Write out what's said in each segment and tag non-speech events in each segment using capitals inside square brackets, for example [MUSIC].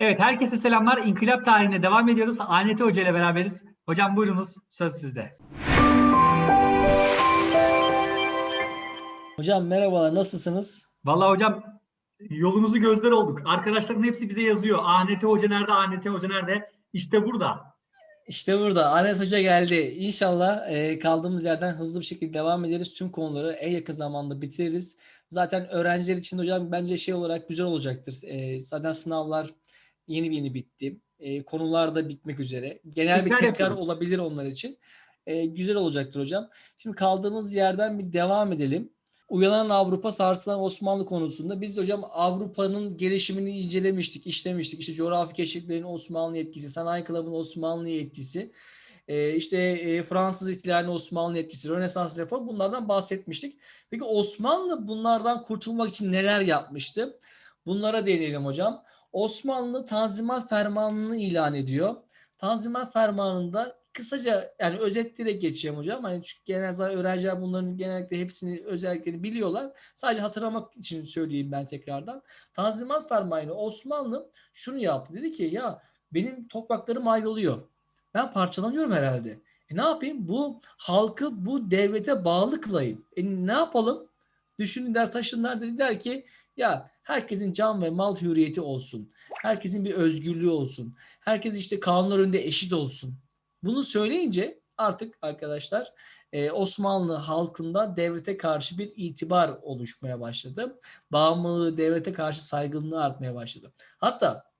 Evet, herkese selamlar. İnkılap tarihine devam ediyoruz. Aneti Hoca ile beraberiz. Hocam buyurunuz, söz sizde. Hocam merhabalar, nasılsınız? Vallahi hocam yolunuzu gözler olduk. Arkadaşların hepsi bize yazıyor. Aneti Hoca nerede, Aneti Hoca nerede? İşte burada. İşte burada Anes Hoca geldi. İnşallah e, kaldığımız yerden hızlı bir şekilde devam ederiz. Tüm konuları en yakın zamanda bitiririz. Zaten öğrenciler için hocam bence şey olarak güzel olacaktır. E, zaten sınavlar yeni yeni bitti. E, konular da bitmek üzere. Genel bir Tekrar yapıyoruz. olabilir onlar için. E, güzel olacaktır hocam. Şimdi kaldığımız yerden bir devam edelim. Uyanan Avrupa, sarsılan Osmanlı konusunda biz hocam Avrupa'nın gelişimini incelemiştik, işlemiştik. İşte coğrafi keşiflerin Osmanlı etkisi, sanayi kılabının Osmanlı'ya etkisi, e, işte e, Fransız ihtilalinin Osmanlı etkisi, Rönesans reform bunlardan bahsetmiştik. Peki Osmanlı bunlardan kurtulmak için neler yapmıştı? Bunlara değinelim hocam. Osmanlı Tanzimat Fermanı'nı ilan ediyor. Tanzimat Fermanı'nda kısaca yani özetleyerek geçeceğim hocam. Hani çünkü genelde öğrenciler bunların genellikle hepsini özelliklerini biliyorlar. Sadece hatırlamak için söyleyeyim ben tekrardan. Tanzimat Fermanı'yla Osmanlı şunu yaptı. Dedi ki ya benim topraklarım ayrılıyor. Ben parçalanıyorum herhalde. E ne yapayım? Bu halkı bu devlete bağlı kılayım. E ne yapalım? Düşündüler taşınlar dediler ki ya herkesin can ve mal hürriyeti olsun. Herkesin bir özgürlüğü olsun. Herkes işte kanunlar önünde eşit olsun. Bunu söyleyince artık arkadaşlar e, Osmanlı halkında devlete karşı bir itibar oluşmaya başladı. Bağımlılığı devlete karşı saygınlığı artmaya başladı. Hatta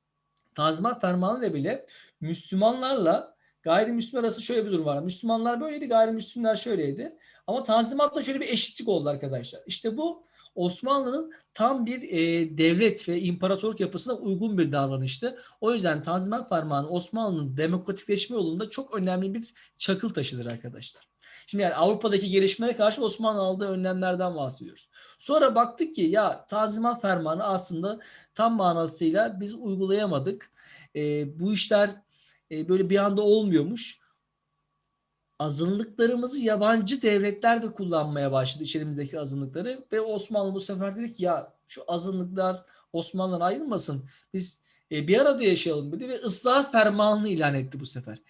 Tanzimat Fermanı ile bile Müslümanlarla gayrimüslim arası şöyle bir durum var. Müslümanlar böyleydi, gayrimüslimler şöyleydi. Ama Tanzimat'ta şöyle bir eşitlik oldu arkadaşlar. İşte bu Osmanlı'nın tam bir e, devlet ve imparatorluk yapısına uygun bir davranıştı. O yüzden Tanzimat Fermanı Osmanlı'nın demokratikleşme yolunda çok önemli bir çakıl taşıdır arkadaşlar. Şimdi yani Avrupa'daki gelişmelere karşı Osmanlı aldığı önlemlerden bahsediyoruz. Sonra baktık ki ya Tanzimat Fermanı aslında tam manasıyla biz uygulayamadık. E, bu işler e, böyle bir anda olmuyormuş azınlıklarımızı yabancı devletler de kullanmaya başladı içerimizdeki azınlıkları ve Osmanlı bu sefer dedi ki ya şu azınlıklar Osmanlı'dan ayrılmasın biz e, bir arada yaşayalım dedi ve ıslahat fermanını ilan etti bu sefer.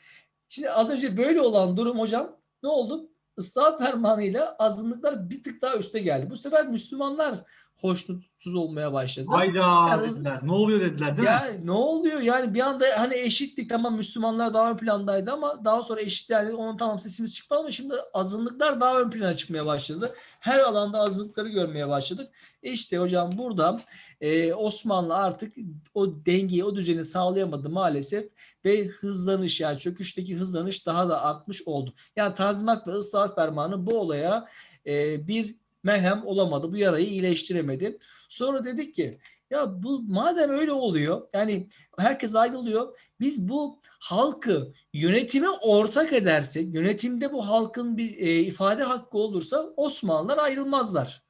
Şimdi az önce böyle olan durum hocam ne oldu? Islahat fermanıyla azınlıklar bir tık daha üste geldi. Bu sefer Müslümanlar hoşnutsuz olmaya başladı. Hayda Yani- dediler. Ne oluyor dediler değil Ya mi? ne oluyor yani bir anda hani eşitlik tamam Müslümanlar daha ön plandaydı ama daha sonra eşitlendi onun tamam sesimiz çıkmadı ama şimdi azınlıklar daha ön plana çıkmaya başladı. Her alanda azınlıkları görmeye başladık. E işte hocam burada e, Osmanlı artık o dengeyi o düzeni sağlayamadı maalesef ve hızlanış yani çöküşteki hızlanış daha da artmış oldu. Yani Tanzimat ve Islahat Fermanı bu olaya e, bir merhem olamadı. Bu yarayı iyileştiremedi. Sonra dedik ki ya bu madem öyle oluyor yani herkes ayrılıyor biz bu halkı yönetime ortak edersek yönetimde bu halkın bir e, ifade hakkı olursa Osmanlılar ayrılmazlar.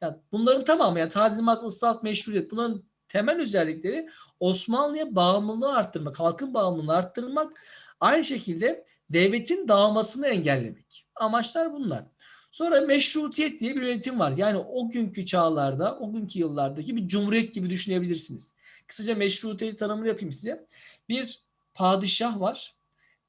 Yani bunların tamamı yani tazimat, ıslahat, meşruiyet bunların temel özellikleri Osmanlı'ya bağımlılığı arttırmak, halkın bağımlılığını arttırmak, aynı şekilde devletin dağılmasını engellemek. Amaçlar bunlar. Sonra meşrutiyet diye bir yönetim var. Yani o günkü çağlarda, o günkü yıllardaki bir cumhuriyet gibi düşünebilirsiniz. Kısaca meşrutiyet tanımını yapayım size. Bir padişah var,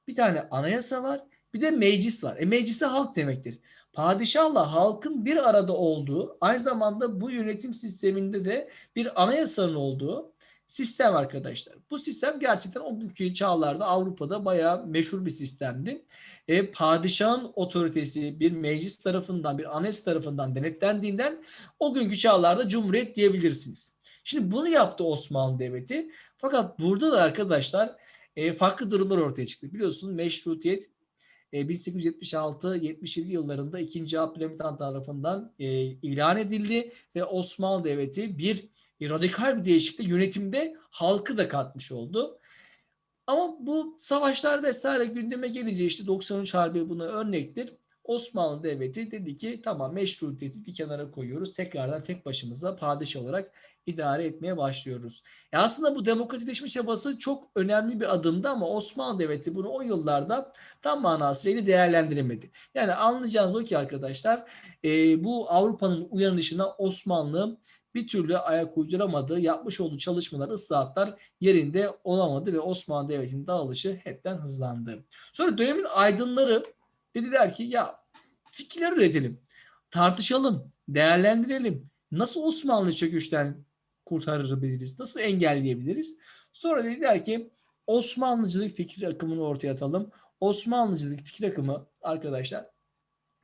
bir tane anayasa var, bir de meclis var. E meclis halk demektir. Padişahla halkın bir arada olduğu, aynı zamanda bu yönetim sisteminde de bir anayasanın olduğu sistem arkadaşlar. Bu sistem gerçekten o günkü çağlarda Avrupa'da bayağı meşhur bir sistemdi. E, padişahın otoritesi bir meclis tarafından, bir anayasa tarafından denetlendiğinden o günkü çağlarda cumhuriyet diyebilirsiniz. Şimdi bunu yaptı Osmanlı Devleti. Fakat burada da arkadaşlar e, farklı durumlar ortaya çıktı. Biliyorsunuz meşrutiyet 1876-77 yıllarında 2. Abdülhamit Han tarafından e, ilan edildi ve Osmanlı Devleti bir e, radikal bir değişiklikle yönetimde halkı da katmış oldu. Ama bu savaşlar vesaire gündeme gelince işte 93 Harbi buna örnektir. Osmanlı Devleti dedi ki tamam meşrutiyeti bir kenara koyuyoruz. Tekrardan tek başımıza padişah olarak idare etmeye başlıyoruz. E aslında bu demokratikleşme çabası çok önemli bir adımdı ama Osmanlı Devleti bunu o yıllarda tam manasıyla değerlendiremedi. Yani anlayacağınız o ki arkadaşlar e, bu Avrupa'nın uyanışına Osmanlı bir türlü ayak uyduramadı. Yapmış olduğu çalışmalar, ıslahatlar yerinde olamadı ve Osmanlı Devleti'nin dağılışı hepten hızlandı. Sonra dönemin aydınları dediler ki ya fikirler üretelim, tartışalım, değerlendirelim. Nasıl Osmanlı çöküşten kurtarabiliriz? Nasıl engelleyebiliriz? Sonra dediler ki Osmanlıcılık fikir akımını ortaya atalım. Osmanlıcılık fikir akımı arkadaşlar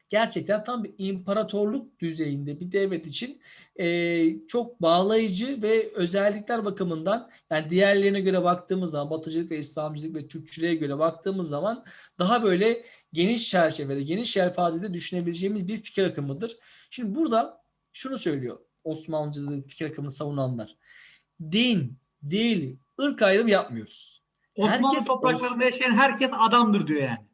gerçekten tam bir imparatorluk düzeyinde bir devlet için eee, çok bağlayıcı ve özellikler bakımından yani diğerlerine göre baktığımız zaman Batıcılık ve İslamcılık ve Türkçülüğe göre baktığımız zaman daha böyle geniş çerçevede, geniş yelpazede düşünebileceğimiz bir fikir akımıdır. Şimdi burada şunu söylüyor Osmanlıcılık fikir akımını savunanlar. Din, dil, ırk ayrımı yapmıyoruz. Osmanlı Herkes topraklarında yaşayan herkes adamdır diyor yani.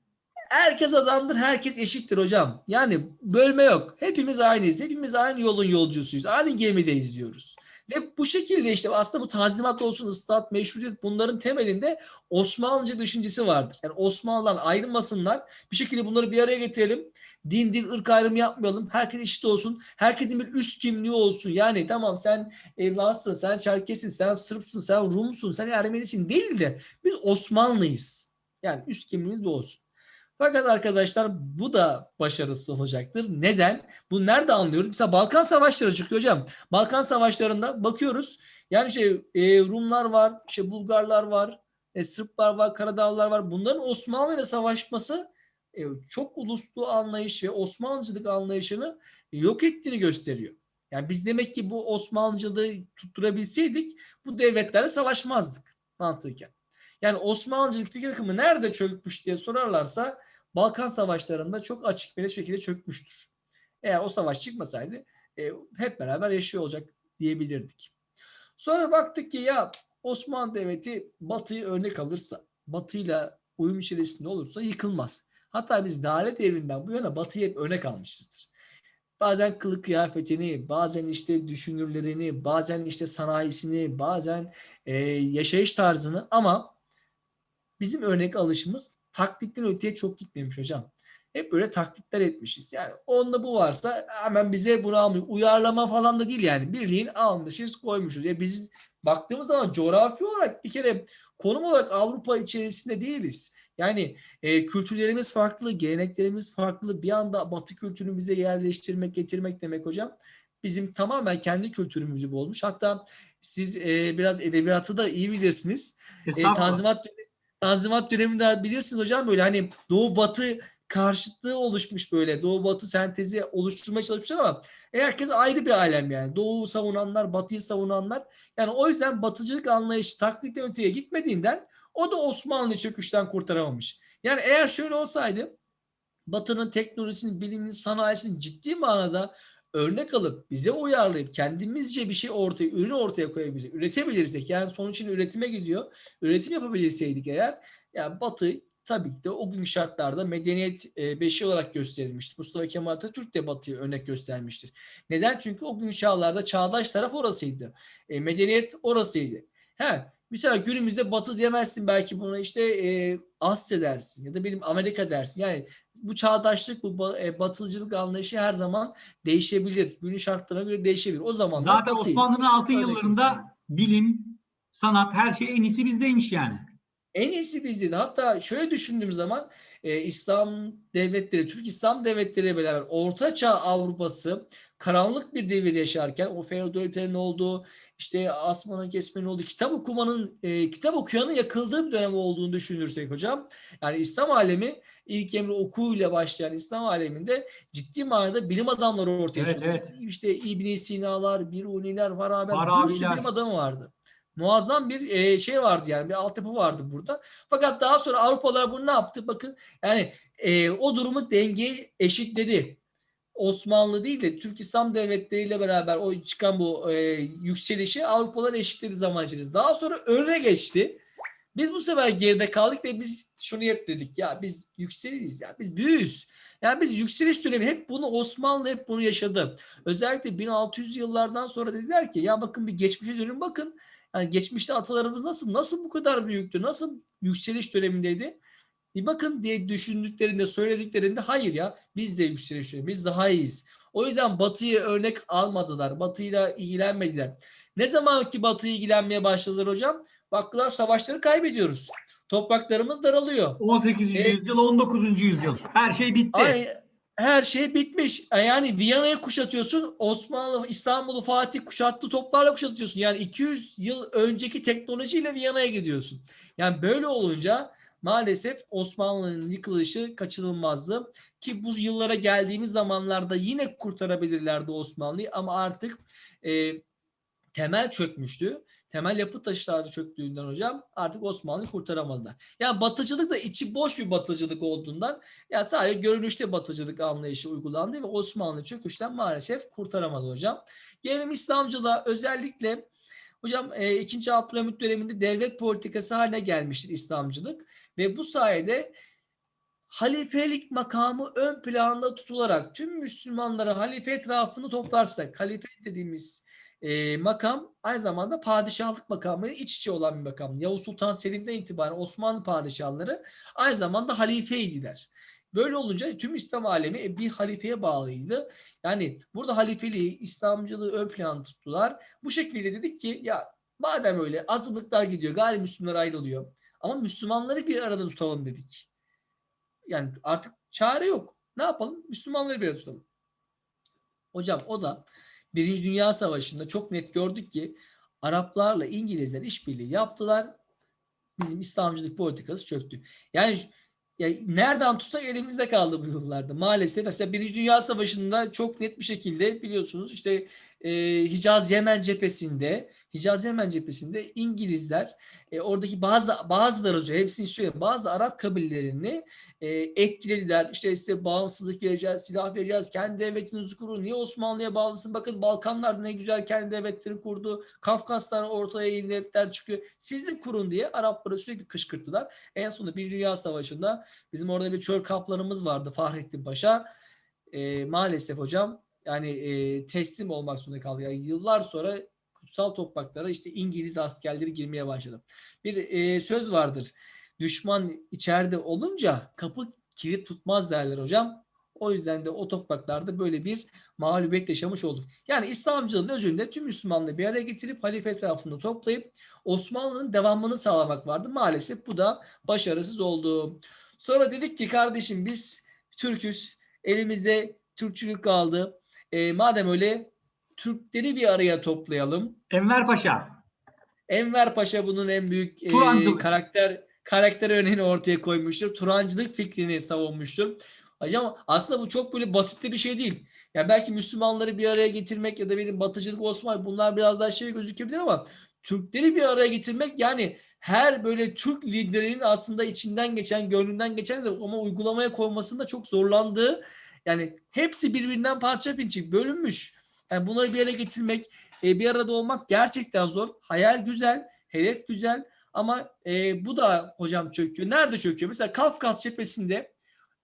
Herkes adamdır, herkes eşittir hocam. Yani bölme yok. Hepimiz aynıyız. Hepimiz aynı yolun yolcusuyuz. Aynı gemideyiz diyoruz. Ve bu şekilde işte aslında bu tanzimat olsun, ıslahat, meşrutiyet bunların temelinde Osmanlıca düşüncesi vardır. Yani Osmanlılar ayrılmasınlar. Bir şekilde bunları bir araya getirelim. Din, din, ırk ayrımı yapmayalım. Herkes eşit olsun. Herkesin bir üst kimliği olsun. Yani tamam sen Lazsın, sen Çerkessin, sen Sırpsın, sen Rumsun, sen Ermenisin değil de biz Osmanlıyız. Yani üst kimliğimiz bu olsun. Fakat arkadaşlar bu da başarısız olacaktır. Neden? Bu nerede anlıyoruz? Mesela Balkan Savaşları çıkıyor hocam. Balkan Savaşlarında bakıyoruz. Yani şey e, Rumlar var, işte Bulgarlar var, e, Sırplar var, Karadağlılar var. Bunların Osmanlı ile savaşması e, çok uluslu anlayış ve Osmanlıcılık anlayışını yok ettiğini gösteriyor. Yani biz demek ki bu Osmanlıcılığı tutturabilseydik bu devletlerle savaşmazdık mantıken. Yani Osmanlıcılık fikir akımı nerede çökmüş diye sorarlarsa Balkan Savaşları'nda çok açık bir şekilde çökmüştür. Eğer o savaş çıkmasaydı e, hep beraber yaşıyor olacak diyebilirdik. Sonra baktık ki ya Osmanlı Devleti Batı'yı örnek alırsa, Batı'yla uyum içerisinde olursa yıkılmaz. Hatta biz Dalet Devri'nden bu yana Batı'yı hep örnek almışızdır. Bazen kılık kıyafetini, bazen işte düşünürlerini, bazen işte sanayisini, bazen e, yaşayış tarzını ama bizim örnek alışımız taklitten öteye çok gitmemiş hocam. Hep böyle taklitler etmişiz. Yani onda bu varsa hemen bize bunu almıyor. Uyarlama falan da değil yani. Bildiğin almışız koymuşuz. Ya biz baktığımız zaman coğrafi olarak bir kere konum olarak Avrupa içerisinde değiliz. Yani e, kültürlerimiz farklı, geleneklerimiz farklı. Bir anda Batı kültürünü bize yerleştirmek, getirmek demek hocam. Bizim tamamen kendi kültürümüzü bulmuş. Hatta siz e, biraz edebiyatı da iyi bilirsiniz. E. Tanzimat Tanzimat döneminde bilirsiniz hocam böyle hani Doğu Batı karşıtlığı oluşmuş böyle. Doğu Batı sentezi oluşturmaya çalışmışlar ama herkes ayrı bir alem yani. Doğu savunanlar, Batı'yı savunanlar. Yani o yüzden batıcılık anlayışı taklitten öteye gitmediğinden o da Osmanlı çöküşten kurtaramamış. Yani eğer şöyle olsaydı Batı'nın teknolojisini, bilimini, sanayisini ciddi manada örnek alıp bize uyarlayıp kendimizce bir şey ortaya, ürün ortaya koyabilirsek, üretebilirsek yani sonuç için üretime gidiyor. Üretim yapabilseydik eğer ya Batı tabii ki de o gün şartlarda medeniyet e, beşi olarak gösterilmiştir. Mustafa Kemal Atatürk de Batı'yı örnek göstermiştir. Neden? Çünkü o gün çağlarda çağdaş taraf orasıydı. E, medeniyet orasıydı. He, mesela günümüzde Batı diyemezsin belki buna işte e, Asya dersin ya da benim Amerika dersin. Yani bu çağdaşlık, bu e, batılıcılık anlayışı her zaman değişebilir. Günün şartlarına göre değişebilir. O zaman Zaten Osmanlı'nın altın yıllarında bilim, sanat her şey en iyisi bizdeymiş yani. En iyisi bizdeydi. Hatta şöyle düşündüğüm zaman e, İslam devletleri, Türk İslam devletleri beraber Orta Çağ Avrupası karanlık bir devir yaşarken o feodalitenin olduğu, işte asmanın kesmenin olduğu, kitap okumanın, e, kitap okuyanın yakıldığı bir dönem olduğunu düşünürsek hocam. Yani İslam alemi ilk emri okuyla başlayan İslam aleminde ciddi manada bilim adamları ortaya Evet, çıktı. evet. İşte İbn Sina'lar, Biruniler, Farabi, bir sürü Farabiler. bilim adamı vardı. Muazzam bir e, şey vardı yani bir altyapı vardı burada. Fakat daha sonra Avrupalılar bunu ne yaptı? Bakın yani e, o durumu dengeyi eşitledi. Osmanlı değil de Türk İslam devletleriyle beraber o çıkan bu e, yükselişi Avrupalılar eşitledi zaman içerisinde. Daha sonra önüne geçti. Biz bu sefer geride kaldık ve biz şunu hep dedik ya biz yükseliyiz ya biz büyüğüz. Yani biz yükseliş dönemi hep bunu Osmanlı hep bunu yaşadı. Özellikle 1600 yıllardan sonra dediler ki ya bakın bir geçmişe dönün bakın. Yani geçmişte atalarımız nasıl nasıl bu kadar büyüktü? Nasıl yükseliş dönemindeydi? Bir bakın diye düşündüklerinde, söylediklerinde hayır ya biz de yükseliyoruz. Biz daha iyiyiz. O yüzden Batı'yı örnek almadılar. Batı'yla ilgilenmediler. Ne zaman ki Batı'yı ilgilenmeye başladılar hocam? Baktılar savaşları kaybediyoruz. Topraklarımız daralıyor. 18. Evet. yüzyıl, 19. yüzyıl. Her şey bitti. Ay, her şey bitmiş. E, Yani Viyana'yı kuşatıyorsun. Osmanlı, İstanbul'u Fatih kuşattığı toplarla kuşatıyorsun. Yani 200 yıl önceki teknolojiyle Viyana'ya gidiyorsun. Yani böyle olunca maalesef Osmanlı'nın yıkılışı kaçınılmazdı. Ki bu yıllara geldiğimiz zamanlarda yine kurtarabilirlerdi Osmanlı'yı ama artık e, temel çökmüştü. Temel yapı taşları çöktüğünden hocam artık Osmanlı'yı kurtaramazlar. Yani batıcılık da içi boş bir batıcılık olduğundan ya sadece görünüşte batıcılık anlayışı uygulandı ve Osmanlı çöküşten maalesef kurtaramadı hocam. Gelelim İslamcılığa özellikle hocam e, 2. Abdülhamit döneminde devlet politikası haline gelmiştir İslamcılık ve bu sayede halifelik makamı ön planda tutularak tüm Müslümanları halife etrafını toplarsak halife dediğimiz e, makam aynı zamanda padişahlık makamıyla iç içe olan bir makam. Yavuz Sultan Selim'den itibaren Osmanlı padişahları aynı zamanda halifeydiler. Böyle olunca tüm İslam alemi bir halifeye bağlıydı. Yani burada halifeliği, İslamcılığı ön plana tuttular. Bu şekilde dedik ki ya madem öyle azınlıklar gidiyor, gayrimüslimler ayrılıyor. Ama Müslümanları bir arada tutalım dedik. Yani artık çare yok. Ne yapalım? Müslümanları bir arada tutalım. Hocam o da Birinci Dünya Savaşı'nda çok net gördük ki Araplarla İngilizler işbirliği yaptılar. Bizim İslamcılık politikası çöktü. Yani ya nereden tutsak elimizde kaldı bu yıllarda. Maalesef mesela Birinci Dünya Savaşı'nda çok net bir şekilde biliyorsunuz işte e, Hicaz Yemen cephesinde Hicaz Yemen cephesinde İngilizler e, oradaki bazı bazıları hepsini söyleyeyim bazı Arap kabillelerini e, etkilediler. İşte işte bağımsızlık vereceğiz, silah vereceğiz, kendi devletinizi kurun. Niye Osmanlı'ya bağlısın? Bakın Balkanlar ne güzel kendi devletleri kurdu. Kafkaslar ortaya yeni devletler çıkıyor. Siz kurun diye Arapları sürekli kışkırttılar. En sonunda bir Dünya Savaşı'nda bizim orada bir çöl kaplanımız vardı Fahrettin Paşa. E, maalesef hocam yani e, teslim olmak zorunda kaldı. Yani yıllar sonra kutsal topraklara işte İngiliz askerleri girmeye başladı. Bir e, söz vardır. Düşman içeride olunca kapı kilit tutmaz derler hocam. O yüzden de o topraklarda böyle bir mağlubiyet yaşamış olduk. Yani İslamcılığın özünde tüm Müslümanları bir araya getirip halife etrafında toplayıp Osmanlı'nın devamını sağlamak vardı. Maalesef bu da başarısız oldu. Sonra dedik ki kardeşim biz Türküz. Elimizde Türkçülük kaldı. E, madem öyle Türkleri bir araya toplayalım. Enver Paşa. Enver Paşa bunun en büyük e, karakter karakter örneğini ortaya koymuştur. Turancılık fikrini savunmuştur. Hocam aslında bu çok böyle basit bir şey değil. Yani belki Müslümanları bir araya getirmek ya da benim batıcılık Osmanlı bunlar biraz daha şey gözükebilir ama Türkleri bir araya getirmek yani her böyle Türk liderinin aslında içinden geçen, gönlünden geçen de ama uygulamaya koymasında çok zorlandığı yani hepsi birbirinden parça pinçik bölünmüş. Yani bunları bir araya getirmek, e, bir arada olmak gerçekten zor. Hayal güzel, hedef güzel ama e, bu da hocam çöküyor. Nerede çöküyor? Mesela Kafkas cephesinde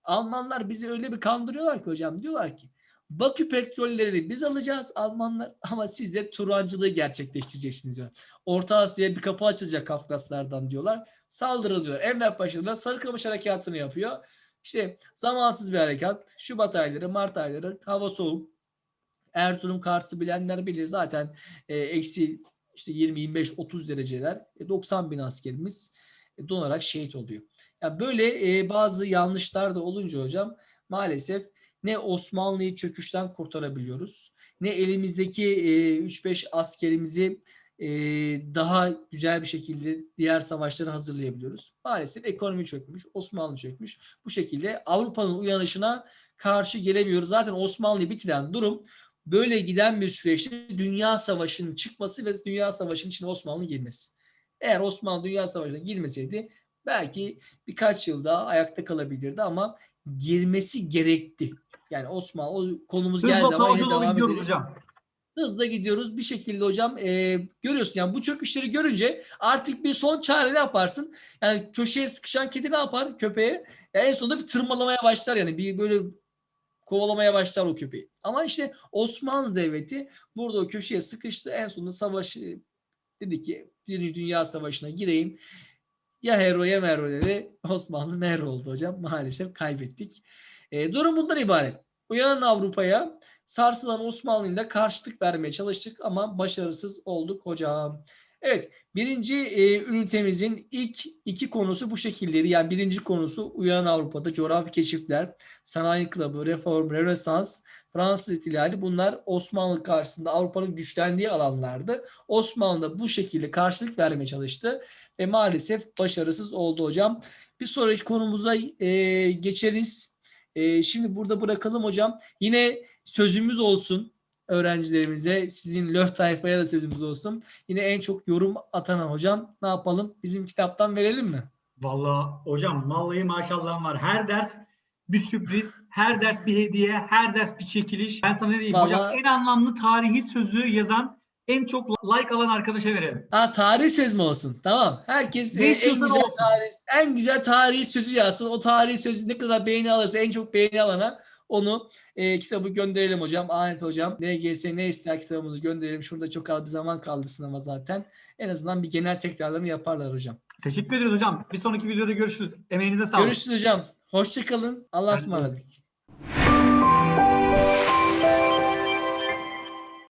Almanlar bizi öyle bir kandırıyorlar ki hocam diyorlar ki Bakü petrollerini biz alacağız Almanlar [LAUGHS] ama siz de Turancılığı gerçekleştireceksiniz diyor. Orta Asya'ya bir kapı açılacak Kafkaslardan diyorlar. Saldırı diyor. Enver Paşa da Sarıkamış harekatını yapıyor. İşte zamansız bir harekat. Şubat ayları, Mart ayları hava soğuk. Erzurum Kars'ı bilenler bilir zaten e, eksi işte 20 25 30 dereceler. E, 90 bin askerimiz e, donarak şehit oluyor. Yani böyle e, bazı yanlışlar da olunca hocam maalesef ne Osmanlı'yı çöküşten kurtarabiliyoruz ne elimizdeki e, 3-5 askerimizi e, daha güzel bir şekilde diğer savaşlara hazırlayabiliyoruz. Maalesef ekonomi çökmüş, Osmanlı çökmüş. Bu şekilde Avrupa'nın uyanışına karşı gelemiyoruz. Zaten Osmanlı'yı bitiren durum böyle giden bir süreçte Dünya Savaşı'nın çıkması ve Dünya Savaşı'nın içine Osmanlı girmesi. Eğer Osmanlı Dünya Savaşı'na girmeseydi belki birkaç yıl daha ayakta kalabilirdi ama girmesi gerekti. Yani Osmanlı o konumuz geldiği Hızla zaman yine devam ederiz. hocam. Hızla gidiyoruz bir şekilde hocam e, görüyorsun yani bu çöküşleri görünce artık bir son çare ne yaparsın? Yani köşeye sıkışan kedi ne yapar köpeğe? Ya en sonunda bir tırmalamaya başlar yani bir böyle kovalamaya başlar o köpeği. Ama işte Osmanlı Devleti burada o köşeye sıkıştı. En sonunda savaşı dedi ki Birinci Dünya Savaşı'na gireyim. Ya Hero ya Merro dedi. [LAUGHS] Osmanlı Merro oldu hocam. Maalesef kaybettik. E, durum bundan ibaret. Uyanan Avrupa'ya sarsılan Osmanlı'yla karşılık vermeye çalıştık ama başarısız olduk hocam. Evet birinci e, ünitemizin ilk iki konusu bu şekildeydi. Yani birinci konusu Uyanan Avrupa'da coğrafi keşifler, sanayi klubu, reform, rönesans, Fransız ihtilali bunlar Osmanlı karşısında Avrupa'nın güçlendiği alanlardı. Osmanlı da bu şekilde karşılık vermeye çalıştı ve maalesef başarısız oldu hocam. Bir sonraki konumuza e, geçeriz. E, şimdi burada bırakalım hocam. Yine sözümüz olsun öğrencilerimize. Sizin LÖH tayfaya da sözümüz olsun. Yine en çok yorum atan hocam ne yapalım? Bizim kitaptan verelim mi? Vallahi hocam vallahi maşallah var. Her ders bir sürpriz, her ders bir hediye, her ders bir çekiliş. Ben sana ne diyeyim hocam Vallahi- en anlamlı tarihi sözü yazan en çok like alan arkadaşa verelim. Ha tarih söz mü olsun? Tamam. Herkes Ne e, en istiyorsan güzel olsun. tarih en güzel tarihi sözü yazsın. O tarihi sözü ne kadar beğeni alırsa en çok beğeni alana onu e, kitabı gönderelim hocam. Ahmet hocam. NGS ne ister kitabımızı gönderelim. Şurada çok az bir zaman kaldı sınava zaten. En azından bir genel tekrarlarını yaparlar hocam. Teşekkür ediyoruz hocam. Bir sonraki videoda görüşürüz. Emeğinize sağlık. Görüşürüz hocam. Hoşçakalın. Allah'a ısmarladık.